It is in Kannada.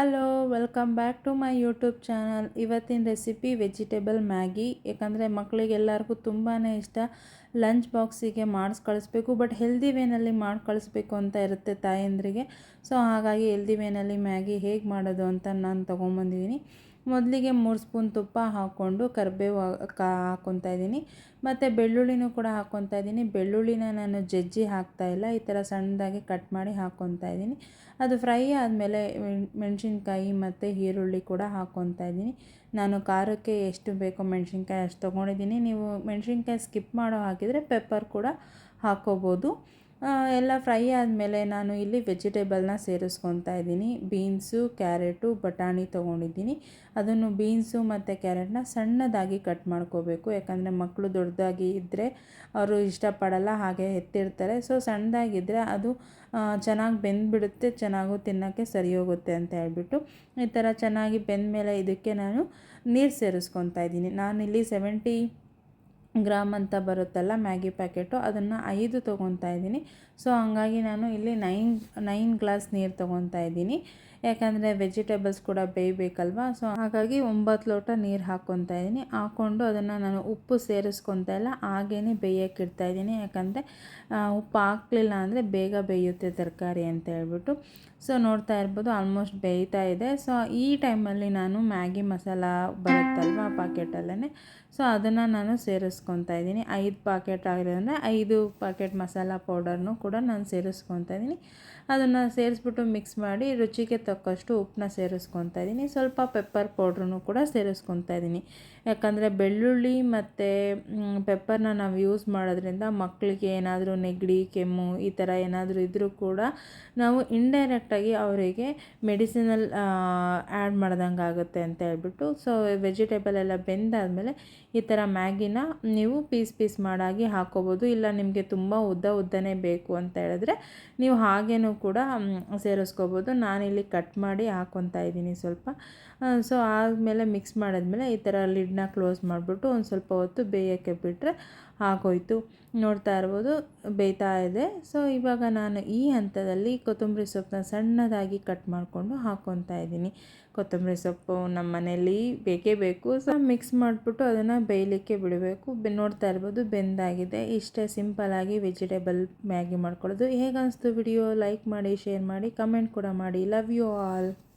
Hello welcome back to my YouTube channel ಇವತ್ತಿನ ರೆಸಿಪಿ ವೆಜಿಟೇಬಲ್ ಮ್ಯಾಗಿ ಯಾಕಂದರೆ ಮಕ್ಕಳಿಗೆಲ್ಲರಿಗೂ ತುಂಬಾ ಇಷ್ಟ. ಲಂಚ್ ಬಾಕ್ಸಿಗೆ ಮಾಡಿಸ್ ಕಳಿಸ್ಬೇಕು ಬಟ್ ಹೆಲ್ದಿ ವೇನಲ್ಲಿ ಮಾಡಿ ಕಳಿಸ್ಬೇಕು ಅಂತ ಇರುತ್ತೆ ತಾಯಂದ್ರಿಗೆ. ಸೊ ಹಾಗಾಗಿ ಹೆಲ್ದಿ ವೇನಲ್ಲಿ ಮ್ಯಾಗಿ ಹೇಗೆ ಮಾಡೋದು ಅಂತ ನಾನು ತೊಗೊಂಬಂದಿದ್ದೀನಿ ಮೊದಲಿಗೆ ಮೂರು ಸ್ಪೂನ್ ತುಪ್ಪ ಹಾಕ್ಕೊಂಡು ಕರಿಬೇವು ಹಾಕ್ಕೊತಾ ಇದ್ದೀನಿ. ಮತ್ತು ಬೆಳ್ಳುಳ್ಳಿನೂ ಕೂಡ ಹಾಕ್ಕೊತಾ ಇದ್ದೀನಿ. ಬೆಳ್ಳುಳ್ಳಿನ ನಾನು ಜಜ್ಜಿ ಹಾಕ್ತಾಯಿಲ್ಲ ಈ ಥರ ಸಣ್ಣದಾಗಿ ಕಟ್ ಮಾಡಿ ಹಾಕ್ಕೊತಾ ಇದ್ದೀನಿ. ಅದು ಫ್ರೈ ಆದಮೇಲೆ ಮೆಣಸಿನ್ಕಾಯಿ ಮತ್ತು ಈರುಳ್ಳಿ ಕೂಡ ಹಾಕ್ಕೊತಾ ಇದ್ದೀನಿ. ನಾನು ಖಾರಕ್ಕೆ ಎಷ್ಟು ಬೇಕೋ ಮೆಣಸಿನ್ಕಾಯಿ ಅಷ್ಟು ತೊಗೊಂಡಿದ್ದೀನಿ. ನೀವು ಮೆಣಸಿನ್ಕಾಯಿ ಸ್ಕಿಪ್ ಮಾಡೋ ಹಾಕಿದರೆ ಪೆಪ್ಪರ್ ಕೂಡ ಹಾಕ್ಕೋಬೋದು ಎಲ್ಲ ಫ್ರೈ ಆದಮೇಲೆ ನಾನು ಇಲ್ಲಿ ವೆಜಿಟೇಬಲ್ನ ಸೇರಿಸ್ಕೊತಾ ಇದ್ದೀನಿ. ಬೀನ್ಸು, ಕ್ಯಾರೆಟು, ಬಟಾಣಿ ತೊಗೊಂಡಿದ್ದೀನಿ. ಅದನ್ನು ಬೀನ್ಸು ಮತ್ತು ಕ್ಯಾರೆಟ್ನ ಸಣ್ಣದಾಗಿ ಕಟ್ ಮಾಡ್ಕೋಬೇಕು. ಯಾಕಂದರೆ ಮಕ್ಕಳು ದೊಡ್ಡದಾಗಿ ಇದ್ದರೆ ಅವರು ಇಷ್ಟಪಡಲ್ಲ, ಹಾಗೆ ಎತ್ತಿರ್ತಾರೆ. ಸೊ ಸಣ್ಣದಾಗಿದ್ದರೆ ಅದು ಚೆನ್ನಾಗಿ ಬೆಂದ್ಬಿಡುತ್ತೆ, ಚೆನ್ನಾಗೂ ತಿನ್ನೋಕ್ಕೆ ಸರಿ ಹೋಗುತ್ತೆ ಅಂತ ಹೇಳ್ಬಿಟ್ಟು ಈ ಥರ ಚೆನ್ನಾಗಿ ಬೆಂದ ಮೇಲೆ ಇದಕ್ಕೆ ನಾನು ನೀರು ಸೇರಿಸ್ಕೊತಾ ಇದ್ದೀನಿ. ನಾನಿಲ್ಲಿ ಸೆವೆಂಟಿ ಗ್ರಾಮ್ ಅಂತ ಬರುತ್ತಲ್ಲ ಮ್ಯಾಗಿ ಪ್ಯಾಕೆಟು, ಅದನ್ನು ಐದು ತೊಗೊತಾ ಇದ್ದೀನಿ. ಸೊ, ಹಂಗಾಗಿ ನಾನು ಇಲ್ಲಿ ನೈನ್ ನೈನ್ ಗ್ಲಾಸ್ ನೀರು ತೊಗೊತಾ ಇದ್ದೀನಿ. ಯಾಕಂದರೆ ವೆಜಿಟೇಬಲ್ಸ್ ಕೂಡ ಬೇಯಬೇಕಲ್ವ? ಸೊ, ಹಾಗಾಗಿ ಒಂಬತ್ತು ಲೋಟ ನೀರು ಹಾಕ್ಕೊತಾ ಇದ್ದೀನಿ. ಹಾಕ್ಕೊಂಡು ಅದನ್ನು ನಾನು ಉಪ್ಪು ಸೇರಿಸ್ಕೊತಾ ಇಲ್ಲ ಹಾಗೇ ಬೇಯಕ್ಕೆ ಇಡ್ತಾಯಿದ್ದೀನಿ ಯಾಕಂದರೆ ಉಪ್ಪು ಹಾಕ್ಲಿಲ್ಲ ಅಂದರೆ ಬೇಗ ಬೇಯುತ್ತೆ ತರಕಾರಿ ಅಂತ ಹೇಳ್ಬಿಟ್ಟು. ಸೊ, ನೋಡ್ತಾ ಇರ್ಬೋದು ಆಲ್ಮೋಸ್ಟ್ ಬೇಯ್ತಾ ಇದೆ. ಸೊ, ಈ ಟೈಮಲ್ಲಿ ನಾನು ಮ್ಯಾಗಿ ಮಸಾಲ ಬರುತ್ತಲ್ವ ಪಾಕೆಟಲ್ಲೇ? ಸೊ, ಅದನ್ನು ನಾನು ಸೇರಿಸ್ಕೊತಾ ಇದ್ದೀನಿ. ಐದು ಪಾಕೆಟ್ ಆಗಿರೋದ್ರಿಂದ ಐದು ಪಾಕೆಟ್ ಮಸಾಲ ಪೌಡರ್ನು ಕೂಡ ನಾನು ಸೇರಿಸ್ಕೊತಾ ಇದ್ದೀನಿ. ಅದನ್ನು ಸೇರಿಸ್ಬಿಟ್ಟು ಮಿಕ್ಸ್ ಮಾಡಿ ರುಚಿಗೆ ತಕ್ಕಷ್ಟು ಉಪ್ಪನ್ನ ಸೇರಿಸ್ಕೊತಾ ಇದ್ದೀನಿ. ಸ್ವಲ್ಪ ಪೆಪ್ಪರ್ ಪೌಡ್ರನ್ನು ಕೂಡ ಸೇರಿಸ್ಕೊತಾ ಇದ್ದೀನಿ. ಯಾಕಂದರೆ ಬೆಳ್ಳುಳ್ಳಿ ಮತ್ತು ಪೆಪ್ಪರ್ನ ನಾವು ಯೂಸ್ ಮಾಡೋದ್ರಿಂದ ಮಕ್ಕಳಿಗೆ ಏನಾದರೂ ನೆಗಡಿ, ಕೆಮ್ಮು ಈ ಥರ ಏನಾದರೂ ಇದ್ದರೂ ಕೂಡ ನಾವು ಇಂಡೈರೆಕ್ಟಾಗಿ ಅವರಿಗೆ ಮೆಡಿಸಿನಲ್ ಆ್ಯಡ್ ಮಾಡ್ದಂಗೆ ಆಗುತ್ತೆ ಅಂತ ಹೇಳ್ಬಿಟ್ಟು ಸೊ ವೆಜಿಟೇಬಲ್ ಎಲ್ಲ ಬೆಂದಾದಮೇಲೆ ಈ ಥರ ಮ್ಯಾಗಿನ ನೀವು ಪೀಸ್ ಪೀಸ್ ಮಾಡಾಗಿ ಹಾಕ್ಕೋಬೋದು ಇಲ್ಲ, ನಿಮಗೆ ತುಂಬ ಉದ್ದ ಉದ್ದನೇ ಬೇಕು ಅಂತ ಹೇಳಿದ್ರೆ ನೀವು ಹಾಗೇನೂ ಕೂಡ ಸೇರಿಸ್ಕೋಬೋದು. ನಾನಿಲ್ಲಿ ಕಟ್ ಮಾಡಿ ಹಾಕ್ಕೊತಾ ಇದ್ದೀನಿ ಸ್ವಲ್ಪ. ಸೊ, ಆದಮೇಲೆ ಮಿಕ್ಸ್ ಮಾಡಿದ್ಮೇಲೆ ಈ ಥರ ಲಿಡ್ನ ಕ್ಲೋಸ್ ಮಾಡಿಬಿಟ್ಟು ಒಂದು ಸ್ವಲ್ಪ ಹೊತ್ತು ಬೇಯೋಕ್ಕೆ ಬಿಟ್ಟರೆ ಆಗೋಯ್ತು ನೋಡ್ತಾ ಇರ್ಬೋದು, ಬೇಯ್ತಾ ಇದೆ. ಸೊ, ಇವಾಗ ನಾನು ಈ ಹಂತದಲ್ಲಿ ಕೊತ್ತಂಬರಿ ಸೊಪ್ಪನ್ನ ಸಣ್ಣದಾಗಿ ಕಟ್ ಮಾಡಿಕೊಂಡು ಹಾಕ್ಕೊತಾ ಇದ್ದೀನಿ. ಕೊತ್ತಂಬರಿ ಸೊಪ್ಪು ನಮ್ಮ ಮನೇಲಿ ಬೇಕೇ ಬೇಕು. ಸೊ, ಮಿಕ್ಸ್ ಮಾಡಿಬಿಟ್ಟು ಅದನ್ನು ಬೇಯಲಿಕ್ಕೆ ಬಿಡಬೇಕು. ನೋಡ್ತಾ ಇರ್ಬೋದು, ಬೆಂದಾಗಿದೆ. ಇಷ್ಟೇ ಸಿಂಪಲ್ಲಾಗಿ ವೆಜಿಟೇಬಲ್ ಮ್ಯಾಗಿ ಮಾಡ್ಕೊಳ್ಳೋದು. ಹೇಗೆ ಅನಿಸ್ತು ವಿಡಿಯೋ? ಲೈಕ್ ಮಾಡಿ, ಶೇರ್ ಮಾಡಿ, ಕಮೆಂಟ್ ಕೂಡ ಮಾಡಿ. Love you all.